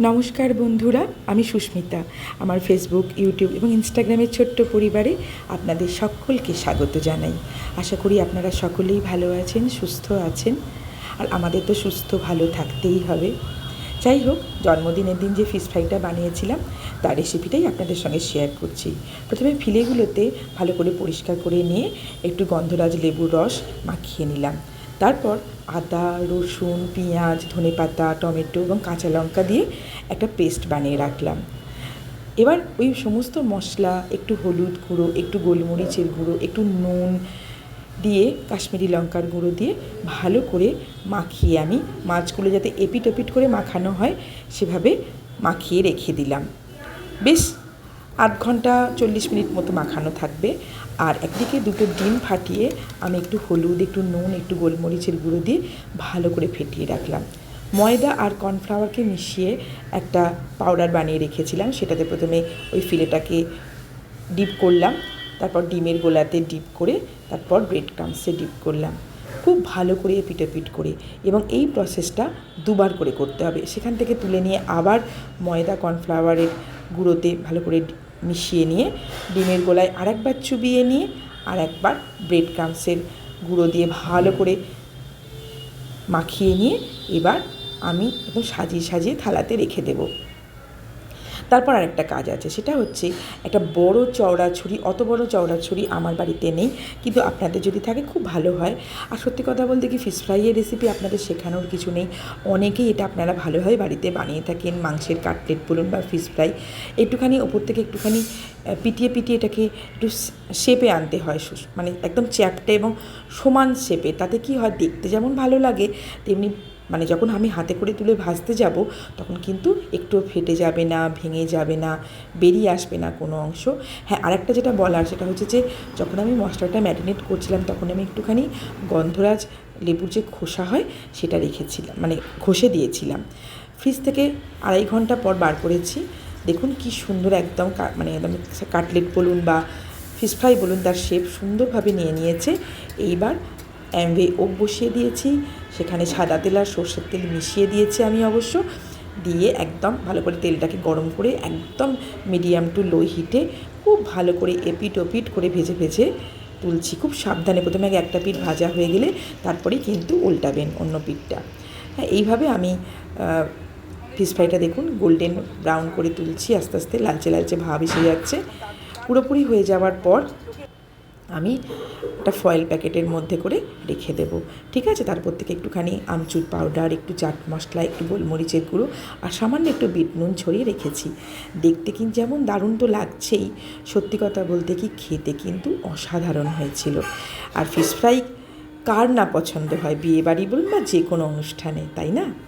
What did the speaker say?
নমস্কার বন্ধুরা, আমি সুস্মিতা। আমার ফেসবুক ইউটিউব এবং ইনস্টাগ্রামের ছোট্ট পরিবারে আপনাদের সকলকে স্বাগত জানাই। আশা করি আপনারা সকলেই ভালো আছেন, সুস্থ আছেন, আর আমাদের তো সুস্থ ভালো থাকতেই হবে। যাই হোক, জন্মদিনের দিন যে ফিশ ফ্রাইটা বানিয়েছিলাম, তার রেসিপিটাই আপনাদের সঙ্গে শেয়ার করছি। প্রথমে ফিলেগুলোতে ভালো করে পরিষ্কার করে নিয়ে একটু গন্ধরাজ লেবুর রস মাখিয়ে নিলাম। তারপর আদা, রসুন, পেঁয়াজ, ধনেপাতা, টমেটো এবং কাঁচা লঙ্কা দিয়ে একটা পেস্ট বানিয়ে রাখলাম। এবার ওই সমস্ত মশলা, একটু হলুদ গুঁড়ো, একটু গোলমরিচের গুঁড়ো, একটু নুন দিয়ে, কাশ্মীরি লঙ্কার গুঁড়ো দিয়ে ভালো করে মাখিয়ে আমি মাছগুলো যাতে এপিট ওপিট করে মাখানো হয়, সেভাবে মাখিয়ে রেখে দিলাম। বেশ আধ ঘণ্টা চল্লিশ মিনিট মতো মাখানো থাকবে। আর একদিকে দুটো ডিম ফাটিয়ে আমি একটু হলুদ, একটু নুন, একটু গোলমরিচের গুঁড়ো দিয়ে ভালো করে ফেটিয়ে রাখলাম। ময়দা আর কর্নফ্লাওয়ারকে মিশিয়ে একটা পাউডার বানিয়ে রেখেছিলাম। সেটাতে প্রথমে ওই ফিলেটাকে ডিপ করলাম, তারপর ডিমের গোলাতে ডিপ করে, তারপর ব্রেড ক্রামসে ডিপ করলাম। খুব ভালো করে পিটোপিট করে এবং এই প্রসেসটা দুবার করে করতে হবে। সেখান থেকে তুলে নিয়ে আবার ময়দা, কর্নফ্লাওয়ারের গুঁড়োতে ভালো করে মিশিয়ে নিয়ে, ডিমের গোলায় আরেকবার চুবিয়ে নিয়ে আর একবার ব্রেড ক্রামসের গুঁড়ো দিয়ে ভালো করে মাখিয়ে নিয়ে এবার আমি একদম সাজিয়ে সাজিয়ে থালাতে রেখে দেবো। তারপর আরেকটা কাজ আছে, সেটা হচ্ছে একটা বড় চওড়া ছুরি, অত বড় চওড়া ছুরি আমার বাড়িতে নেই, কিন্তু আপনাদের যদি থাকে খুব ভালো হয়। আর সত্যি কথা বলতে কি ফিশ ফ্রাইয়ের রেসিপি আপনাদের শেখানোর কিছু নেই। অনেকেই এটা আপনারা ভালোভাবে বাড়িতে বানিয়ে থাকেন, মাংসের কাটলেট বলুন বা ফিশ ফ্রাই একটুখানি ওপর থেকে একটুখানি পিটিয়ে পিটিয়ে এটাকে একটু শেপে আনতে হয় মানে একদম চ্যাপটে এবং সমান শেপে তাতে কি হয়, দেখতে যেমন ভালো লাগে, তেমনি মানে যখন আমি হাতে করে তুলে ভাজতে যাব, তখন কিন্তু একটু ফেটে যাবে না, ভেঙে যাবে না, বেরিয়ে আসবে না কোনো অংশ। হ্যাঁ আরেকটা যেটা বলার সেটা হচ্ছে যে, যখন আমি মশলাটা ম্যারিনেট করছিলাম, তখন আমি একটুখানি গন্ধরাজ লেবুর যে খোসা হয়, সেটা রেখেছিলাম মানে ঘষে দিয়েছিলাম। ফ্রিজ থেকে আড়াই ঘণ্টা পর বার করেছি। দেখুন কি সুন্দর একদম মানে একদম কাটলেট বলুন বা ফিশ ফ্রাই বলুন, তার শেপ সুন্দরভাবে নিয়ে নিয়েছে। এইবার অ্যামভে ওক বসিয়ে দিয়েছি। সেখানে সাদা তেল আর সর্ষের তেল মিশিয়ে দিয়েছি আমি অবশ্য। দিয়ে একদম ভালো করে তেলটাকে গরম করে একদম মিডিয়াম টু লো হিটে খুব ভালো করে এপিট ওপিট করে ভেজে ভেজে তুলছি। খুব সাবধানে প্রথমে আগে একটা পিঠ ভাজা হয়ে গেলে তারপরেই কিন্তু উল্টাবেন অন্য পিঠটা হ্যাঁ এইভাবে আমি ফিশ ফ্রাইটা দেখুন গোল্ডেন ব্রাউন করে তুলছি। আস্তে আস্তে লালচে লালচে ভাব এসে যাচ্ছে। পুরোপুরি হয়ে যাওয়ার পর আমি একটা ফয়েল প্যাকেটের মধ্যে করে রেখে দেব। ঠিক আছে? তারপর থেকে একটুখানি আমচুর পাউডার একটু চাট মশলা, একটু গোলমরিচের গুঁড়ো আর সামান্য একটু বিট নুন ছড়িয়ে রেখেছি। দেখতে কিন্তু যেমন দারুণ তো লাগছেই। সত্যি কথা বলতে কি খেতে কিন্তু অসাধারণ হয়েছিল। আর ফিশ ফ্রাই কার না পছন্দ হয়? বিয়ে বাড়ি বলুন বা যে কোনো অনুষ্ঠানে, তাই না?